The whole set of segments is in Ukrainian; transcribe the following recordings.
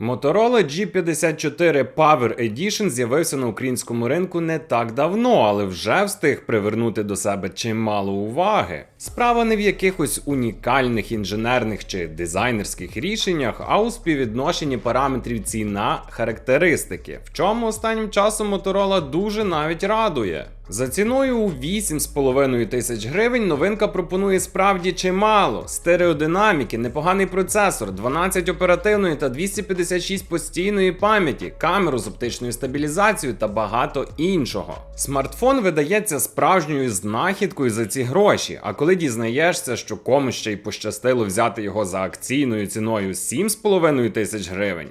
Motorola G54 Power Edition з'явився на українському ринку не так давно, але вже встиг привернути до себе чимало уваги. Справа не в якихось унікальних інженерних чи дизайнерських рішеннях, а у співвідношенні параметрів ціна характеристики, в чому останнім часом Motorola дуже навіть радує. За ціною у 8,5 тисяч гривень новинка пропонує справді чимало: стереодинаміки, непоганий процесор, 12 оперативної та 256 постійної пам'яті, камеру з оптичною стабілізацією та багато іншого. Смартфон видається справжньою знахідкою за ці гроші. А коли дізнаєшся, що комусь ще й пощастило взяти його за акційною ціною 7,5 тисяч гривень.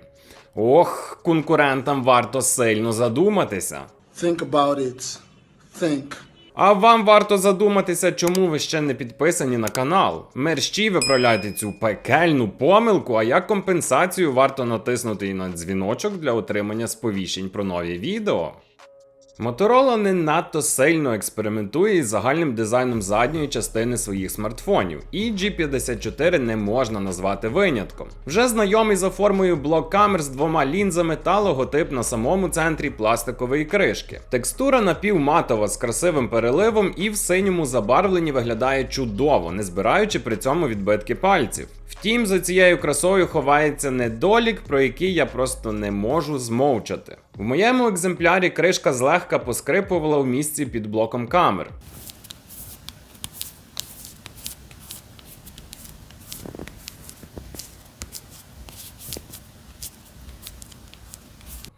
Ох, конкурентам варто сильно задуматися. Think about it. Think. А вам варто задуматися, чому ви ще не підписані на канал. Мерщій виправляйте цю пекельну помилку, а як компенсацію варто натиснути і на дзвіночок для отримання сповіщень про нові відео. Motorola не надто сильно експериментує із загальним дизайном задньої частини своїх смартфонів, і G54 не можна назвати винятком. Вже знайомий за формою блок камер з двома лінзами та логотип на самому центрі пластикової кришки. Текстура напівматова з красивим переливом і в синьому забарвленні виглядає чудово, не збираючи при цьому відбитки пальців. Втім, за цією красою ховається недолік, про який я просто не можу змовчати. В моєму екземплярі кришка злегка поскрипувала в місці під блоком камер.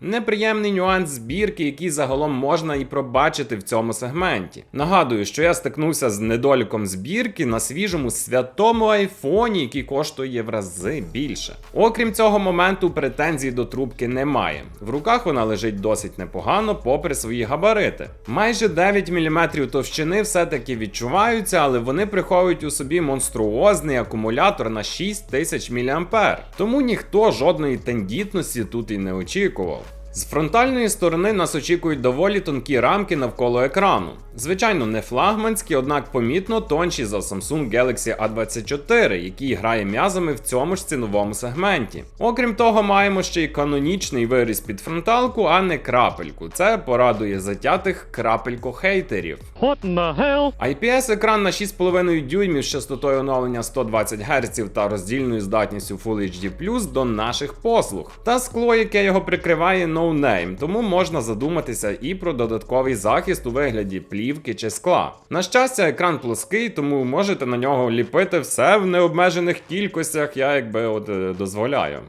Неприємний нюанс збірки, який загалом можна і пробачити в цьому сегменті. Нагадую, що я стикнувся з недоліком збірки на свіжому святому айфоні, який коштує в рази більше. Окрім цього моменту, претензій до трубки немає. В руках вона лежить досить непогано, попри свої габарити. Майже 9 мм товщини все-таки відчуваються, але вони приховують у собі монструозний акумулятор на 6000 мА. Тому ніхто жодної тендітності тут і не очікував. З фронтальної сторони нас очікують доволі тонкі рамки навколо екрану. Звичайно, не флагманські, однак помітно тонші за Samsung Galaxy A24, який грає м'язами в цьому ж ціновому сегменті. Окрім того, маємо ще й канонічний виріз під фронталку, а не крапельку. Це порадує затятих крапелько-хейтерів. IPS-екран на 6,5 дюймів з частотою оновлення 120 Гц та роздільною здатністю Full HD до наших послуг. Та скло, яке його прикриває, name, тому можна задуматися і про додатковий захист у вигляді плівки чи скла. На щастя, екран плоский, тому можете на нього ліпити все в необмежених кількостях, я якби от дозволяю. дозволяю.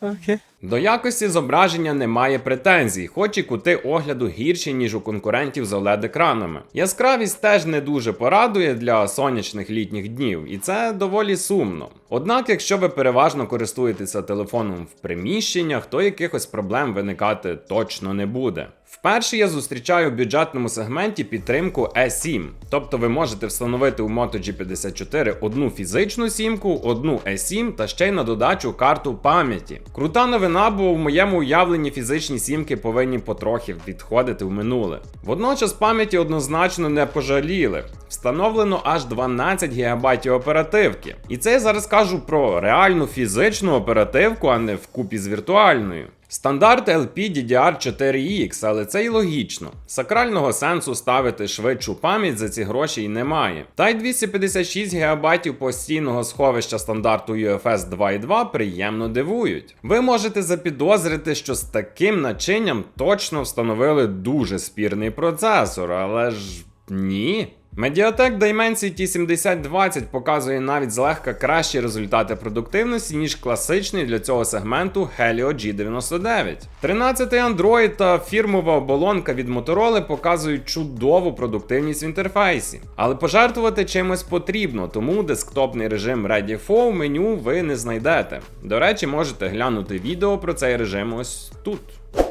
Okay. До якості зображення немає претензій, хоч і кути огляду гірші, ніж у конкурентів з OLED-екранами. Яскравість теж не дуже порадує для сонячних літніх днів, і це доволі сумно. Однак, якщо ви переважно користуєтеся телефоном в приміщеннях, то якихось проблем виникати точно не буде. Вперше я зустрічаю в бюджетному сегменті підтримку E7, тобто ви можете встановити у Moto G54 одну фізичну сімку, одну E7 та ще й на додачу карту пам'яті. Крута новина, бо в моєму уявленні фізичні сімки повинні потрохи відходити в минуле. Водночас пам'яті однозначно не пожаліли. Встановлено аж 12 ГБ оперативки. І це я зараз кажу про реальну фізичну оперативку, а не вкупі з віртуальною. Стандарт LPDDR4X, але це й логічно. Сакрального сенсу ставити швидшу пам'ять за ці гроші й немає. Та й 256 ГБ постійного сховища стандарту UFS 2.2 приємно дивують. Ви можете запідозрити, що з таким начинням точно встановили дуже спірний процесор, але ж ні. Mediatek Dimensity 7020 показує навіть злегка кращі результати продуктивності, ніж класичний для цього сегменту Helio G99. 13-й Android та фірмова оболонка від Motorola показують чудову продуктивність в інтерфейсі. Але пожертвувати чимось потрібно, тому десктопний режим Ready For меню ви не знайдете. До речі, можете глянути відео про цей режим ось тут.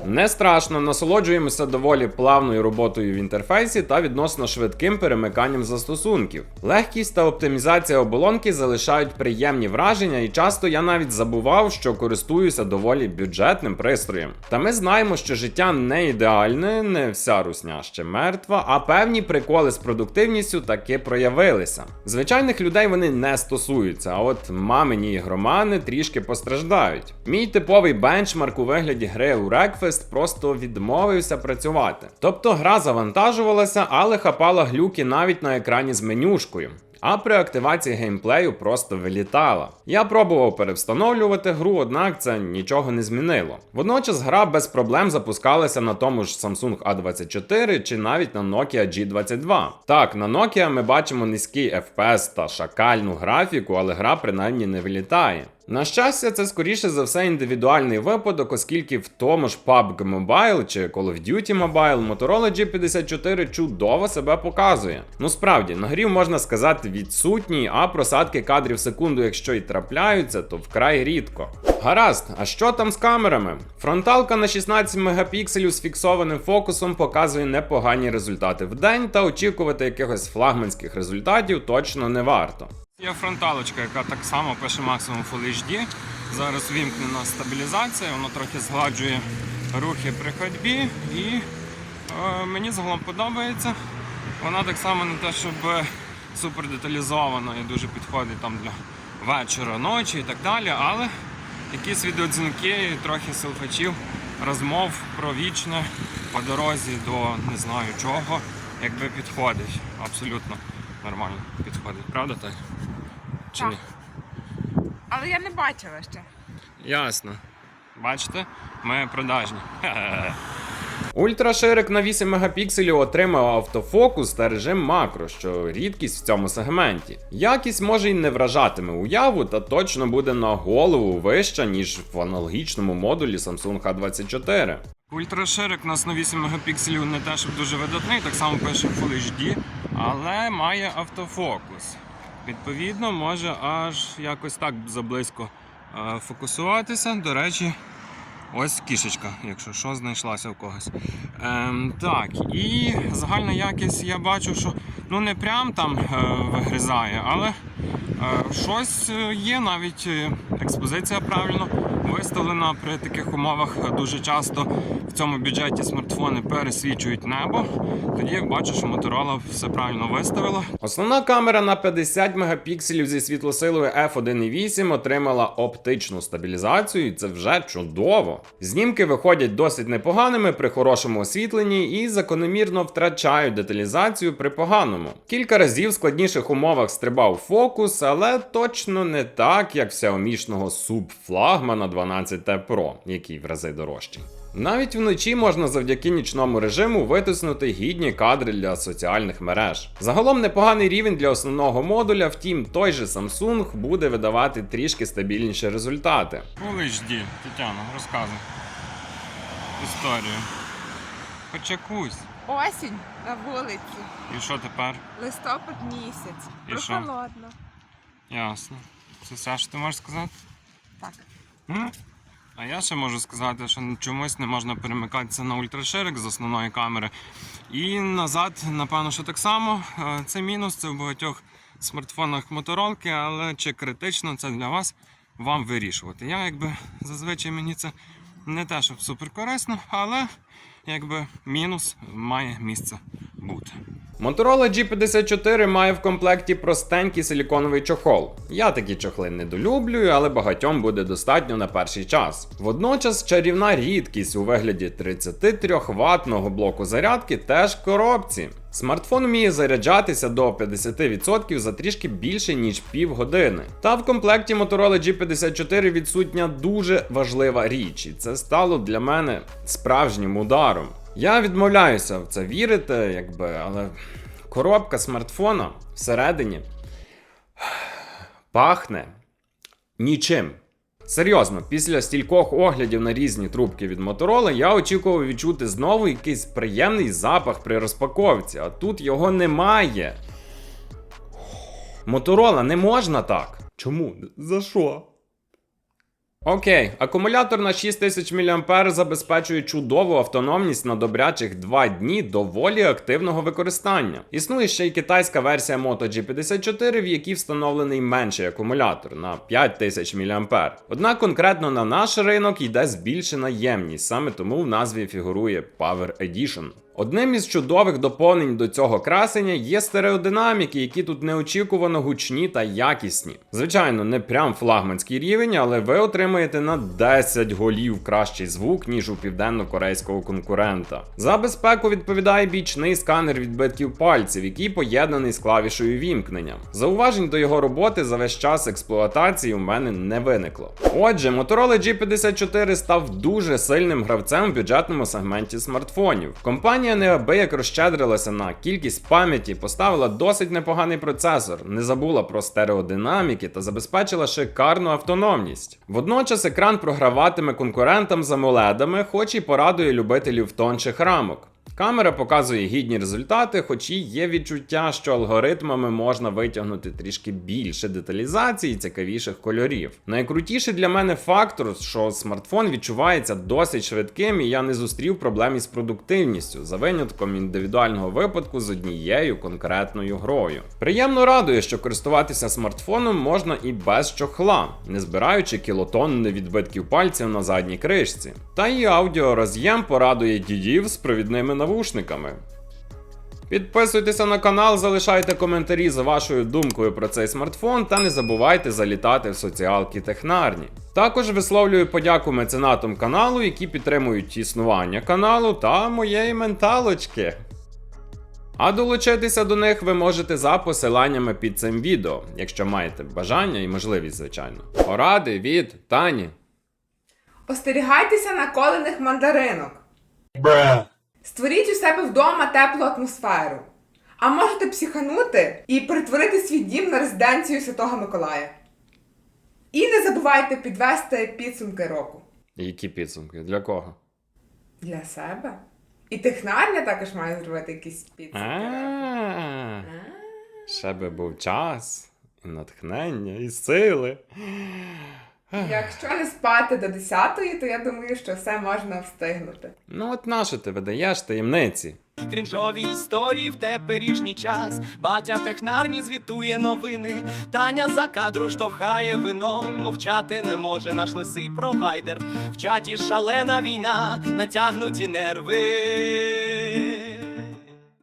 Не страшно, насолоджуємося доволі плавною роботою в інтерфейсі та відносно швидким перемиканням застосунків. Легкість та оптимізація оболонки залишають приємні враження, і часто я навіть забував, що користуюся доволі бюджетним пристроєм. Та ми знаємо, що життя не ідеальне, не вся русня ще мертва, а певні приколи з продуктивністю таки проявилися. Звичайних людей вони не стосуються, а от мамині ігромани трішки постраждають. Мій типовий бенчмарк у вигляді гри у Рекфест просто відмовився працювати. Тобто гра завантажувалася, але хапала глюки навіть на екрані з менюшкою. А при активації геймплею просто вилітала. Я пробував перевстановлювати гру, однак це нічого не змінило. Водночас гра без проблем запускалася на тому ж Samsung A24 чи навіть на Nokia G22. Так, на Nokia ми бачимо низький FPS та шакальну графіку, але гра принаймні не вилітає. На щастя, це скоріше за все індивідуальний випадок, оскільки в тому ж PUBG Mobile чи Call of Duty Mobile Motorola G54 чудово себе показує. Ну справді, на грі можна сказати відсутні, а просадки кадрів секунду, якщо й трапляються, то вкрай рідко. Гаразд, а що там з камерами? Фронталка на 16 мегапікселів з фіксованим фокусом показує непогані результати в день, та очікувати якихось флагманських результатів точно не варто. Є фронталочка, яка так само пише максимум Full HD. Зараз вімкнена стабілізація, воно трохи згладжує рухи при ходьбі і е, мені загалом подобається. Вона так само не те, щоб супер деталізована і дуже підходить там для вечора, ночі і так далі, але якісь відеодзвінки трохи селфачів, розмов про вічне по дорозі до не знаю чого, якби підходить. Абсолютно нормально підходить. Правда так? Чи ні? Але я не бачила ще. Ясно. Бачите, ми продажні. Ультраширик на 8 мегапікселів отримав автофокус та режим макро, що рідкість в цьому сегменті. Якість може й не вражатиме уяву, та точно буде на голову вища, ніж в аналогічному модулі Samsung H24. Ультраширик у нас на 8 мегапікселів не те, щоб дуже видатний, так само пише Full HD, але має автофокус. Відповідно, може аж якось так заблизько е, фокусуватися. До речі, ось кішечка, якщо що, знайшлася в когось. Ем, так, і загальна якість я бачу, що ну не прям там е, вигризає, але е, щось е, є, навіть е, експозиція правильно виставлена при таких умовах. Дуже часто цьому бюджеті смартфони пересвічують небо. Тоді як бачу, що Motorola все правильно виставила. Основна камера на 50 мегапікселів зі світлосилою f1.8 отримала оптичну стабілізацію, і це вже чудово. Знімки виходять досить непоганими при хорошому освітленні і закономірно втрачають деталізацію при поганому. Кілька разів в складніших умовах стрибав фокус, але точно не так, як в Xiaomi-шного субфлагмана 12T Pro, який в рази дорожчий. Навіть вночі можна завдяки нічному режиму витиснути гідні кадри для соціальних мереж. Загалом непоганий рівень для основного модуля, втім, той же Samsung буде видавати трішки стабільніші результати. Full HD, Тетяна, розказуй історію. Почекусь. Осінь на вулиці, І що тепер? листопад місяць. І що? Прохолодно. Ясно. Це все, що ти можеш сказати? Так. М? А я ще можу сказати, що чомусь не можна перемикатися на ультраширик з основної камери. І назад, напевно, що так само. Е, Це мінус, це в багатьох смартфонах моторолки, але чи критично це для вас вам вирішувати. Я якби зазвичай мені це не те, щоб супер корисно, але якби мінус має місце бути. Motorola G54 має в комплекті простенький силіконовий чохол. Я такі чохли недолюблюю, але багатьом буде достатньо на перший час. Водночас чарівна рідкість у вигляді 33 ватного блоку зарядки теж в коробці. Смартфон вміє заряджатися до 50% за трішки більше ніж півгодини. Та в комплекті Motorola G54 відсутня дуже важлива річ, і це стало для мене справжнім ударом. Я відмовляюся в це вірити, якби, але коробка смартфона всередині пахне нічим. Серйозно, після стількох оглядів на різні трубки від Motorola я очікував відчути знову якийсь приємний запах при розпаковці, а тут його немає. Моторола не можна так. Чому? За що? Окей, акумулятор на 6000 мА забезпечує чудову автономність на добрячих 2 дні доволі активного використання. Існує ще й китайська версія Moto G54, в якій встановлений менший акумулятор на 5000 мА. Однак конкретно на наш ринок йде збільшена ємність, саме тому в назві фігурує Power Edition. Одним із чудових доповнень до цього красення є стереодинаміки, які тут неочікувано гучні та якісні. Звичайно, не прям флагманський рівень, але ви отримаєте на 10 голів кращий звук, ніж у південно-корейського конкурента. За безпеку відповідає бічний сканер відбитків пальців, який поєднаний з клавішою вімкнення. Зауважень до його роботи за весь час експлуатації у мене не виникло. Отже, Motorola G54 став дуже сильним гравцем в бюджетному сегменті смартфонів. Компанія неабияк розщедрилася на кількість пам'яті, поставила досить непоганий процесор, не забула про стереодинаміки та забезпечила шикарну автономність. Водночас екран програватиме конкурентам за моледами, хоч і порадує любителів тонших рамок. Камера показує гідні результати, хоч і є відчуття, що алгоритмами можна витягнути трішки більше деталізації і цікавіших кольорів. Найкрутіший для мене фактор, що смартфон відчувається досить швидким, і я не зустрів проблем із продуктивністю, за винятком індивідуального випадку з однією конкретною грою. Приємно радує, що користуватися смартфоном можна і без чохла, не збираючи кілотонни відбитків пальців на задній кришці. Та і аудіороз'єм порадує дідів з провідними навушниками. Підписуйтеся на канал, залишайте коментарі за вашою думкою про цей смартфон та не забувайте залітати в соціалки технарні. Також висловлюю подяку меценатам каналу, які підтримують існування каналу та моєї менталочки. А долучитися до них ви можете за посиланнями під цим відео, якщо маєте бажання і можливість, звичайно. Поради від Тані. Остерігайтеся наколених мандаринок. Створіть у себе вдома теплу атмосферу. А можете психанути і перетворити свій дім на резиденцію Святого Миколая. І не забувайте підвести підсумки року Які підсумки? Для кого? для себе. І технарня також має зробити якісь підсумки. року. Ще би був час, і натхнення, і сили. Якщо не спати до 10-ї, то я думаю, що все можна встигнути. Ну от нащо ти видаєш таємниці? Крінжові історії в теперішній час. Батя в технарні звітує новини. Таня за кадру штовхає вино. Мовчати не може наш лисий провайдер. В чаті шалена війна, натягнуті нерви.